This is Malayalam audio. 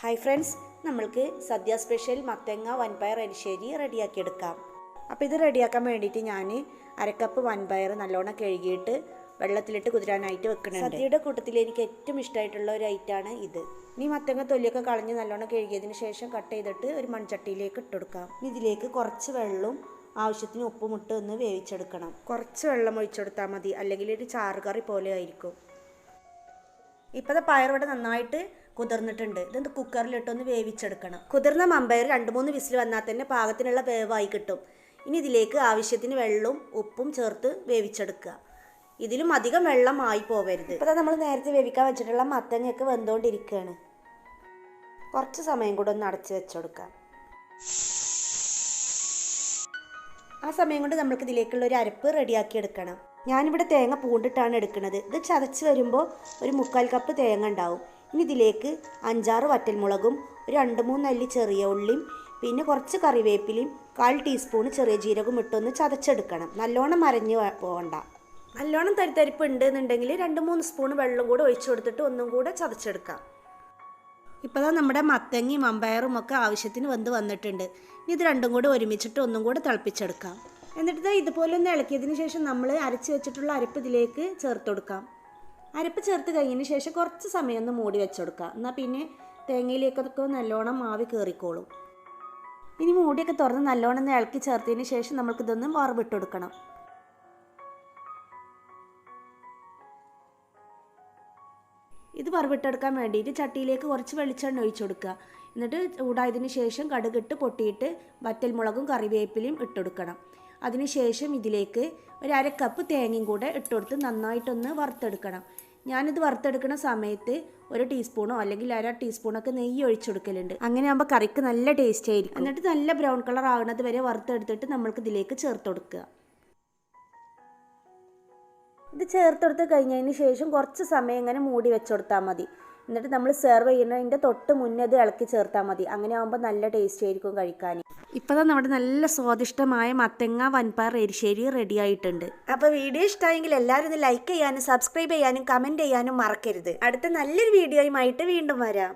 ഹായ് ഫ്രണ്ട്സ് നമ്മൾക്ക് സദ്യ സ്പെഷ്യൽ മത്തങ്ങ വൻപയർ എരിശ്ശേരി റെഡിയാക്കിയെടുക്കാം. അപ്പോൾ ഇത് റെഡിയാക്കാൻ വേണ്ടിയിട്ട് ഞാൻ അരക്കപ്പ് വൻപയർ നല്ലോണം കഴുകിയിട്ട് വെള്ളത്തിലിട്ട് കുതിരാനായിട്ട് വെക്കണം സദ്യയുടെ കൂട്ടത്തിൽ എനിക്ക് ഏറ്റവും ഇഷ്ടമായിട്ടുള്ള ഒരു ഐറ്റമാണ് ഇത്. ഇനി മത്തങ്ങ തൊലിയൊക്കെ കളഞ്ഞ് നല്ലോണം കഴുകിയതിന് ശേഷം കട്ട് ചെയ്തിട്ട് ഒരു മൺചട്ടിയിലേക്ക് ഇട്ടുകൊടുക്കാം ഇനി ഇതിലേക്ക് കുറച്ച് വെള്ളവും ആവശ്യത്തിന് ഉപ്പും ഇട്ട് ഒന്ന് വേവിച്ചെടുക്കണം. കുറച്ച് വെള്ളം ഒഴിച്ചെടുത്താൽ മതി. അല്ലെങ്കിൽ ഒരു ചാറുകറി പോലെ ആയിരിക്കും. ഇപ്പോഴത്തെ പയറോടെ നന്നായിട്ട് കുതിർന്നിട്ടുണ്ട്. ഇതൊന്ന് കുക്കറിലിട്ടൊന്ന് വേവിച്ചെടുക്കണം. കുതിർന്ന മമ്പയർ രണ്ട് മൂന്ന് വിസിൽ വന്നാൽ തന്നെ പാകത്തിനുള്ള വേവായി കിട്ടും. ഇനി ഇതിലേക്ക് ആവശ്യത്തിന് വെള്ളവും ഉപ്പും ചേർത്ത് വേവിച്ചെടുക്കുക. ഇതിലും അധികം വെള്ളം ആയി പോവരുത്. ഇപ്പോൾ നമ്മൾ നേരത്തെ വേവിക്കാൻ വെച്ചിട്ടുള്ള മത്തങ്ങയൊക്കെ വെന്തുകൊണ്ടിരിക്കുകയാണ് കുറച്ച് സമയം കൂടെ ഒന്ന് അടച്ച് വെച്ചെടുക്കാം. ആ സമയം കൊണ്ട് നമുക്ക് ഇതിലേക്കുള്ള ഒരു അരപ്പ് റെഡിയാക്കി എടുക്കണം. ഞാനിവിടെ തേങ്ങ പൂണ്ടിട്ടാണ് എടുക്കുന്നത്. ഇത് ചതച്ച് വരുമ്പോൾ ഒരു മുക്കാൽ കപ്പ് തേങ്ങ ഉണ്ടാവും. ഇനി ഇതിലേക്ക് അഞ്ചാറ് വറ്റൽമുളകും രണ്ട് മൂന്ന് അല്ലി ചെറിയ ഉള്ളിയും പിന്നെ കുറച്ച് കറിവേപ്പിലയും കാൽ ടീസ്പൂൺ ചെറിയ ജീരകം ഇട്ടൊന്ന് ചതച്ചെടുക്കണം. നല്ലോണം മരഞ്ഞ് വ- പോകണ്ട നല്ലോണം തരിത്തരിപ്പ് ഉണ്ട് എന്നുണ്ടെങ്കിൽ രണ്ട് മൂന്ന് സ്പൂൺ വെള്ളം കൂടെ ഒഴിച്ചു കൊടുത്തിട്ട് ഒന്നും കൂടെ ചതച്ചെടുക്കാം. ഇപ്പോൾ നമ്മുടെ മത്തങ്ങയും അമ്പയറും ഒക്കെ ആവശ്യത്തിന് വന്ന് വന്നിട്ടുണ്ട്. ഇനി ഇത് രണ്ടും കൂടെ ഒരുമിച്ചിട്ട് ഒന്നും കൂടെ തിളപ്പിച്ചെടുക്കാം. എന്നിട്ട് ഇതുപോലെ ഒന്ന് ഇളക്കിയതിന് ശേഷം നമ്മൾ അരച്ച് വെച്ചിട്ടുള്ള അരപ്പ് ഇതിലേക്ക് ചേർത്ത് കൊടുക്കാം. അരപ്പ് ചേർത്ത് കഴിഞ്ഞതിന് ശേഷം കുറച്ച് സമയം ഒന്ന് മൂടി വെച്ചെടുക്കുക. എന്നാൽ പിന്നെ തേങ്ങയിലേക്കൊക്കെ നല്ലോണം മാവി കയറിക്കോളും ഇനി മൂടിയൊക്കെ തുറന്ന് നല്ലോണം ഒന്ന് ഇളക്കി ചേർത്തതിന് ശേഷം നമുക്കിതൊന്ന് വറവിട്ട് കൊടുക്കണം ഇത് വറവിട്ടെടുക്കാൻ വേണ്ടിയിട്ട് ചട്ടിയിലേക്ക് കുറച്ച് വെളിച്ചെണ്ണ ഒഴിച്ചു കൊടുക്കുക എന്നിട്ട് ചൂടായതിന് ശേഷം കടുകിട്ട് പൊട്ടിയിട്ട് വറ്റൽമുളകും കറിവേപ്പിലയും ഇട്ടുകൊടുക്കണം അതിനുശേഷം ഇതിലേക്ക് ഒരു അര കപ്പ് തേങ്ങയും കൂടെ ഇട്ടുകൊടുത്ത് നന്നായിട്ടൊന്ന് വറുത്തെടുക്കണം. ഞാനിത് വറുത്തെടുക്കുന്ന സമയത്ത് ഒരു ടീസ്പൂണോ അല്ലെങ്കിൽ അര ടീസ്പൂണൊക്കെ നെയ്യ് ഒഴിച്ചു കൊടുക്കലുണ്ട് അങ്ങനെ ആകുമ്പോൾ കറിക്ക് നല്ല ടേസ്റ്റ് ആയിരിക്കും. എന്നിട്ട് നല്ല ബ്രൗൺ കളർ ആകുന്നത് വരെ വറുത്തെടുത്തിട്ട് നമ്മൾക്ക് ഇതിലേക്ക് ചേർത്ത് കൊടുക്കുക ഇത് ചേർത്തെടുത്ത് കഴിഞ്ഞതിന് ശേഷം കുറച്ച് സമയം ഇങ്ങനെ മൂടി വെച്ചെടുത്താൽ മതി. എന്നിട്ട് നമ്മൾ സെർവ് ചെയ്യുന്നതിന്റെ തൊട്ട് മുന്നേ ഇത് ഇളക്കി ചേർത്താൽ മതി. അങ്ങനെ ആകുമ്പോൾ നല്ല ടേസ്റ്റ് ആയിരിക്കും കഴിക്കാൻ ഇപ്പോൾ നമ്മുടെ നല്ല സ്വാദിഷ്ടമായ മത്തങ്ങ വൻപയർ എരിശ്ശേരി റെഡി ആയിട്ടുണ്ട്. അപ്പോൾ വീഡിയോ ഇഷ്ടമായെങ്കിൽ എല്ലാവരും ഒന്ന് ലൈക്ക് ചെയ്യാനും സബ്സ്ക്രൈബ് ചെയ്യാനും കമന്റ് ചെയ്യാനും മറക്കരുത്. അടുത്ത നല്ലൊരു വീഡിയോയുമായിട്ട് വീണ്ടും വരാം.